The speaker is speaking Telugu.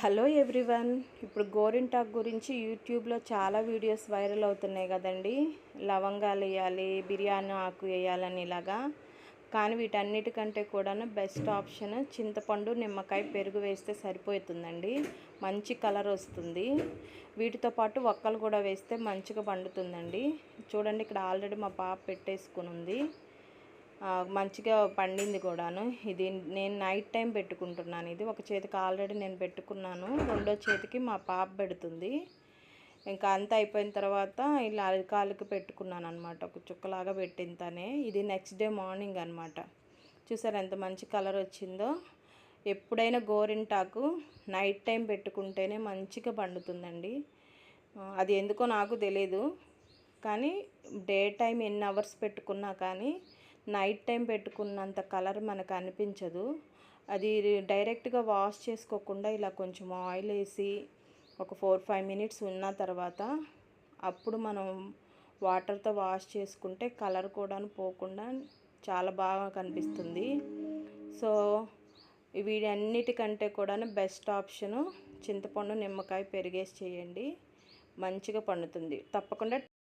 హలో ఎవ్రీవన్ ఇప్పుడు గోరింటాకు గురించి యూట్యూబ్లో చాలా వీడియోస్ వైరల్ అవుతున్నాయి కదండి. లవంగాలు వేయాలి బిర్యానీ ఆకు వేయాలని ఇలాగా. కానీ వీటన్నిటికంటే కూడా బెస్ట్ ఆప్షన్ చింతపండు నిమ్మకాయ పెరుగు వేస్తే సరిపోతుందండి. మంచి కలర్ వస్తుంది. వీటితో పాటు ఒక్కలు కూడా వేస్తే మంచిగా పండుతుందండి. చూడండి ఇక్కడ ఆల్రెడీ మా పాప పెట్టేసుకుని ఉంది మంచిగా పండింది కూడాను. ఇది నేను నైట్ టైం పెట్టుకుంటున్నాను. ఇది ఒక చేతికి ఆల్రెడీ నేను పెట్టుకున్నాను. రెండో చేతికి మా పాప పెడుతుంది. ఇంకా అంత అయిపోయిన తర్వాత ఇలా అరికాలకి పెట్టుకున్నాను అనమాట ఒక చుక్కలాగా పెట్టిన తనే. ఇది నెక్స్ట్ డే మార్నింగ్ అనమాట చూసారు ఎంత మంచి కలర్ వచ్చిందో. ఎప్పుడైనా గోరింటాకు నైట్ టైం పెట్టుకుంటేనే మంచిగా పండుతుందండి. అది ఎందుకో నాకు తెలీదు. కానీ డే టైం ఎన్ని అవర్స్ పెట్టుకున్నా కానీ నైట్ టైం పెట్టుకున్నంత కలర్ మనకు అనిపించదు. అది డైరెక్ట్గా వాష్ చేసుకోకుండా ఇలా కొంచెం ఆయిల్ వేసి ఒక ఫోర్ ఫైవ్ మినిట్స్ ఉన్న తర్వాత అప్పుడు మనం వాటర్తో వాష్ చేసుకుంటే కలర్ కూడా పోకుండా చాలా బాగా కనిపిస్తుంది. సో వీటన్నిటికంటే కూడా బెస్ట్ ఆప్షను చింతపండు నిమ్మకాయ పెరిగేసి చేయండి. మంచిగా పండుతుంది. తప్పకుండా